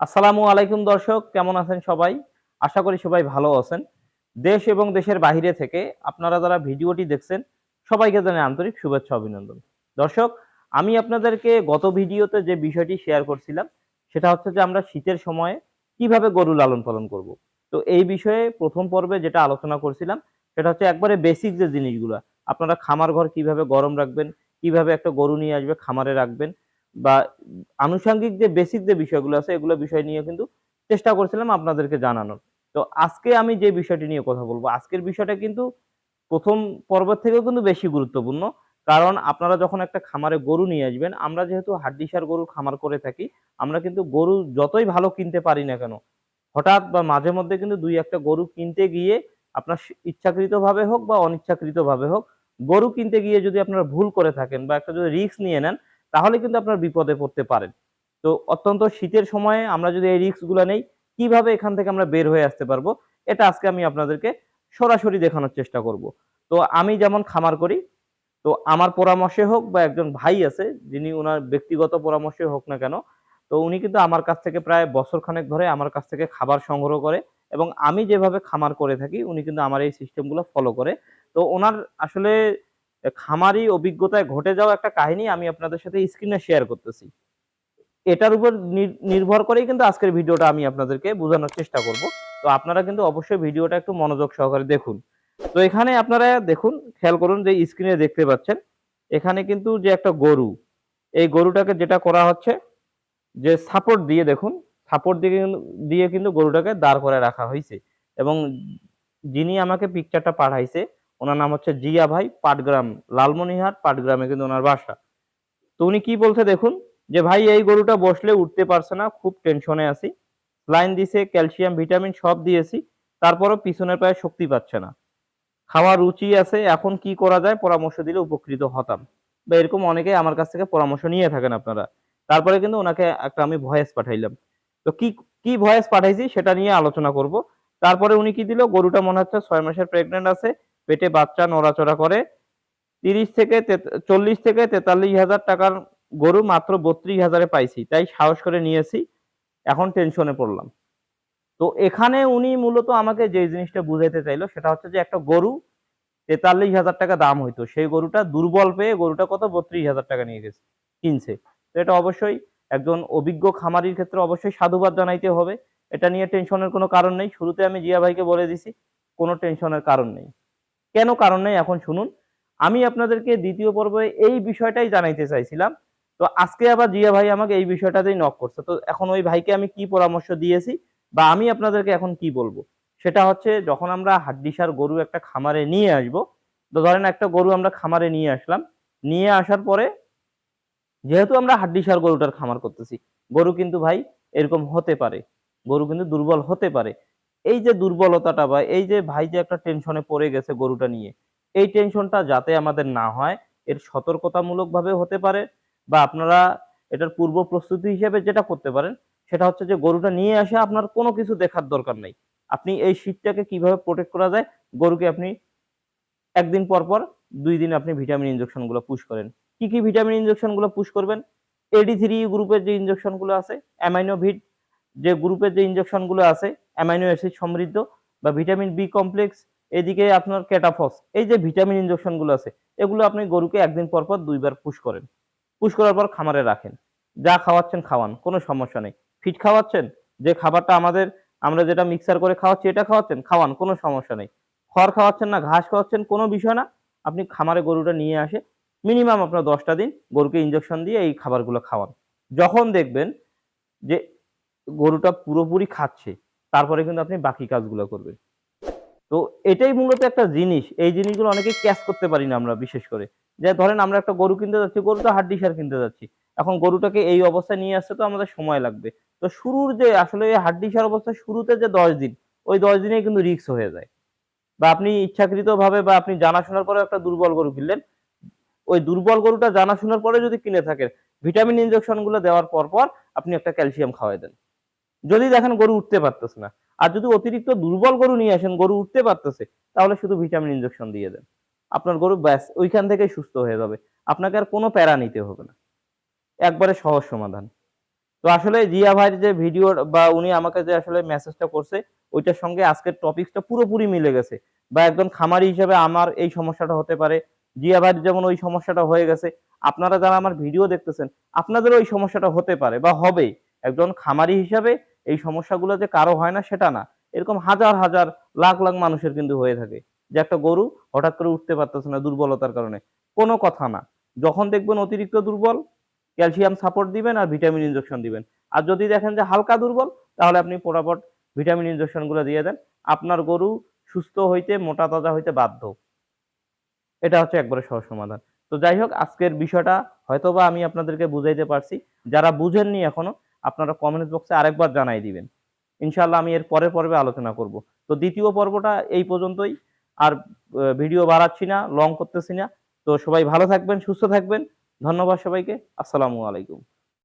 আসসালামু আলাইকুম দর্শক, কেমন আছেন সবাই? আশা করি সবাই ভালো আছেন। দেশ এবং দেশের বাইরে থেকে আপনারা যারা ভিডিওটি দেখছেন, সবাইকে জানাই আন্তরিক শুভেচ্ছা অভিনন্দন। দর্শক, আমি আপনাদেরকে গত ভিডিওতে যে বিষয়টি শেয়ার করছিলাম, সেটা হচ্ছে যে আমরা শীতের সময়ে কীভাবে গরু লালন পালন করব। তো এই বিষয়ে প্রথম পর্বে যেটা আলোচনা করছিলাম, সেটা হচ্ছে একবারে বেসিক যে জিনিসগুলো, আপনারা খামার ঘর কীভাবে গরম রাখবেন, কীভাবে একটা গরু নিয়ে আসবে, খামারে রাখবেন বা আনুষঙ্গিক যে বেসিক যে বিষয়গুলো আছে, এগুলো বিষয় নিয়ে কিন্তু চেষ্টা করছিলাম আপনাদেরকে জানানোর। তো আজকে আমি যে বিষয়টি নিয়ে কথা বলব, আজকের বিষয়টা কিন্তু প্রথম পর্বের থেকেও কিন্তু বেশি গুরুত্বপূর্ণ। কারণ আপনারা যখন একটা খামারে গরু নিয়ে আসবেন, আমরা যেহেতু হাড্ডিসার গরুর খামার করে থাকি, আমরা কিন্তু গরু যতই ভালো কিনতে পারি না কেন, হঠাৎ বা মাঝে মধ্যে কিন্তু দুই একটা গরু কিনতে গিয়ে আপনার ইচ্ছাকৃতভাবে হোক বা অনিচ্ছাকৃতভাবে হোক, গরু কিনতে গিয়ে যদি আপনারা ভুল করে থাকেন বা একটা যদি রিস্ক নিয়ে নেন তাহলে কিন্তু আপনার বিপদে পড়তে পারেন। তো অত্যন্ত শীতের সময়ে আমরা যদি এই রিস্কগুলো নেই, কীভাবে এখান থেকে আমরা বের হয়ে আসতে পারব, এটা আজকে আমি আপনাদেরকে সরাসরি দেখানোর চেষ্টা করব। তো আমি যেমন খামার করি, তো আমার পরামর্শে হোক বা একজন ভাই আছে, যিনি ওনার ব্যক্তিগত পরামর্শে হোক না কেন, তো উনি কিন্তু আমার কাছ থেকে প্রায় বছর খানেক ধরে আমার কাছ থেকে খাবার সংগ্রহ করে এবং আমি যেভাবে খামার করে থাকি, উনি কিন্তু আমার এই সিস্টেমগুলো ফলো করে। তো ওনার আসলে খামারি অভিজ্ঞতায় ঘটে যাওয়া একটা কাহিনী আমি আপনাদের সাথে স্ক্রিনে শেয়ার করতেছি। এটার উপর নির- নির্ভর করেই কিন্তু আজকের ভিডিওটা আমি আপনাদেরকে বোঝানোর চেষ্টা করব। তো আপনারা কিন্তু অবশ্যই ভিডিওটা একটু মনোযোগ সহকারে দেখুন। তো এখানে আপনারা দেখুন, খেয়াল করুন যে স্ক্রিনে দেখতে পাচ্ছেন, এখানে কিন্তু যে একটা গরু, এই গরুটাকে যেটা করা হচ্ছে, যে সাপোর্ট দিয়ে দেখুন সাপোর্ট দিয়ে দিয়ে কিন্তু গরুটাকে দাঁড় করে রাখা হয়েছে এবং যিনি আমাকে পিকচারটা পাঠাইছে ওনার নাম হচ্ছে জিয়া ভাই, পাটগ্রাম লালমনিহাট পাটগ্রামে কিন্তু ওনার বাসা। তো উনি কি বলছে দেখুন, যে ভাই, এই গরুটা বসলে উঠতে পারছে না, খুব টেনশনে আছি। লাইন দিছে, ক্যালসিয়াম, ভিটামিন সব দিয়েছি, তারপরও পিছনের পায়ে শক্তি পাচ্ছে না। খাওয়ার রুচি আছে, এখন কি করা যায়, পরামর্শ দিলে উপকৃত হতাম। বা এরকম অনেকে আমার কাছ থেকে পরামর্শ নিয়ে থাকেন আপনারা। তারপরে কিন্তু ওনাকে একটা আমি ভয়েস পাঠাইলাম। তো কি কি ভয়েস পাঠাইছি সেটা নিয়ে আলোচনা করব। তারপরে উনি কি দিল, গরুটা মনে হচ্ছে ছয় মাসের প্রেগনেন্ট আছে পেটে বাচ্চা নড়াচড়া করে। তিরিশ থেকে চল্লিশ থেকে তেতাল্লিশ হাজার টাকার গরু মাত্র বত্রিশ হাজারে পাইছি। তাই সাহস করে নিয়েছি। এখন টেনশনে পড়লাম। তো এখানে উনি মূলত আমাকে যে জিনিসটা বুঝাইতে চাইলো, সেটা হচ্ছে যে একটা গরু তেতাল্লিশ হাজার টাকা দাম হইতো। সেই গরুটা দুর্বল পেয়ে গরুটা কত? বত্রিশ হাজার টাকা নিয়ে গেছে, কিনছে। তো এটা অবশ্যই একজন অভিজ্ঞ খামারির ক্ষেত্রে অবশ্যই সাধুবাদ জানাইতে হবে। এটা নিয়ে টেনশনের কোনো কারণ নেই। শুরুতে আমি জিয়া ভাইকে বলে দিছি, কোনো টেনশনের কারণ নেই। কেন কারণ নেই? এখন শুনুন। আমি আপনাদেরকে দ্বিতীয় পর্বে এই বিষয়টাই জানাইতে চাইছিলাম। তো আজকে আবার জিয়া ভাই আমাকে এই বিষয়টাতেই নক করছে। তো এখন ওই ভাইকে আমি কি পরামর্শ দিয়েছি বা আমি আপনাদেরকে এখন কি বলব? সেটা হচ্ছে যখন আমরা হাড্ডিসার গরু একটা খামারে নিয়ে আসব, তো ধরেন একটা গরু আমরা খামারে নিয়ে আসলাম। নিয়ে আসার পরে যেহেতু আমরা হাড্ডিসার গরুটার খামার করতেছি, গরু কিন্তু ভাই এরকম হতে পারে। গরু কিন্তু দুর্বল হতে পারে। এই যে দুর্বলতাটা বা এই যে ভাই যে একটা টেনশনে পড়ে গেছে গরুটা নিয়ে, এই টেনশনটা যাতে আমাদের না হয়, এর সতর্কতামূলক ভাবে হতে পারে বা আপনারা এটার পূর্ব প্রস্তুতি হিসেবে যেটা করতে পারেন, সেটা হচ্ছে যে গরুটা নিয়ে আসে আপনার কোনো কিছু দেখার দরকার নেই। আপনি এই শীতটাকে কীভাবে প্রোটেক্ট করা যায়, গরুকে আপনি একদিন পর পর দুই দিন আপনি ভিটামিন ইনজেকশনগুলো পুশ করেন। কি কি ভিটামিন ইনজেকশনগুলো পুশ করবেন এডি থ্রি গ্রুপের যে ইনজেকশনগুলো আছে অ্যামাইনো ভিট যে গ্রুপের যে ইনজেকশনগুলো আছে অ্যামাইনো অ্যাসিড সমৃদ্ধ বা ভিটামিন বি কমপ্লেক্স এদিকে আপনার ক্যাটাফস এই যে ভিটামিন ইনজেকশনগুলো আছে, এগুলো আপনি গরুকে একদিন পর পর দুইবার পুশ করেন। পুশ করার পর খামারে রাখেন। যা খাওয়াচ্ছেন খাওয়ান, কোনো সমস্যা নেই। ফিট খাওয়াচ্ছেন, যে খাবারটা আমাদের, আমরা যেটা মিক্সার করে খাওয়াচ্ছি, এটা খাওয়াচ্ছেন, খাওয়ান, কোনো সমস্যা নেই। খড় খাওয়াচ্ছেন না, ঘাস খাওয়াচ্ছেন, কোনো বিষয় না। আপনি খামারে গরুটা নিয়ে আসে মিনিমাম আপনার দশটা দিন গরুকে ইনজেকশন দিয়ে এই খাবারগুলো খাওয়ান। যখন দেখবেন যে গরুটা পুরোপুরি খাচ্ছে, তারপরে কিন্তু আপনি বাকি কাজগুলো করবেন। তো এটাই মূলত একটা জিনিস, এই জিনিসগুলো অনেকে ক্যাচ করতে পারি না আমরা বিশেষ করে। যে ধরেন আমরা একটা গরু কিনতে যাচ্ছি, গরুটা হাড্ডি সার কিনতে যাচ্ছি, এখন গরুটাকে এই অবস্থায় নিয়ে আসতে তো আমাদের সময় লাগবে। তো শুরুর যে আসলে হাড্ডি সার অবস্থা শুরুতে যে দশ দিন, ওই দশ দিনে কিন্তু রিক্স হয়ে যায়। বা আপনি ইচ্ছাকৃত ভাবে বা আপনি জানাশোনার পরে একটা দুর্বল গরু কিনলেন, ওই দুর্বল গরুটা জানাশোনার পরে যদি কিনে থাকেন, ভিটামিন ইনজেকশনগুলো দেওয়ার পর পর আপনি একটা ক্যালসিয়াম খাওয়াই দেন। যদি দেখেন গরু উঠতে পারতেছে না। আর যদি অতিরিক্ত দুর্বল গরু নিয়ে আসেন, গরু উঠতে পারতেছে, তাহলে শুধু ভিটামিন ইনজেকশন দিয়ে দেন। আপনার গরু ব্যাস, ওইখান থেকেই সুস্থ হয়ে যাবে। আপনাকে আর কোনো প্যারা নিতে হবে না। একবারে সহজ সমাধান। তো আসলে জিয়া ভাইয়ের যে ভিডিও বা উনি আমাকে যে আসলে মেসেজটা করছে, ওইটার সঙ্গে আজকের টপিকসটা পুরোপুরি মিলে গেছে। বা একজন খামারি হিসেবে আমার এই সমস্যাটা হতে পারে। জিয়া ভাইয়ের যেমন ওই সমস্যাটা হয়ে গেছে। আপনারা যারা আমার ভিডিও দেখতেছেন আপনাদের ওই সমস্যাটা হতে পারে বা হবে একজন খামারি হিসাবে এই সমস্যাগুলো যে কারও হয় না, সেটা না। এরকম হাজার হাজার, লাখ লাখ মানুষের কিন্তু হয়ে থাকে। যে একটা গরু হঠাৎ করে উঠতে পারতেছে না দুর্বলতার কারণে। কোনো কথা না। যখন দেখবেন অতিরিক্ত দুর্বল, ক্যালসিয়াম সাপোর্ট দিবেন আর ভিটামিন ইনজেকশন দিবেন। আর যদি দেখেন যে হালকা দুর্বল, তাহলে আপনি পোড়াপট ভিটামিন ইনজেকশনগুলো দিয়ে দেন। আপনার গরু সুস্থ হইতে, মোটা তাজা হইতে বাধ্য। এটা হচ্ছে একবারে সহজ সমাধান। তো যাই হোক, আজকের বিষয়টা হয়তোবা আমি আপনাদেরকে বুঝাইতে পারছি। যারা বুঝেননি এখনও আপনারা কমেন্ট বক্সে আরেকবার জানাই দিবেন। ইনশাল্লাহ আমি এর পরের পর্বে আলোচনা করব। তো দ্বিতীয় পর্বটা এই পর্যন্তই। আর ভিডিও বাড়াচ্ছি না লং করতেছি না। তো সবাই ভালো থাকবেন, সুস্থ থাকবেন। ধন্যবাদ সবাইকে। আসসালামু আলাইকুম।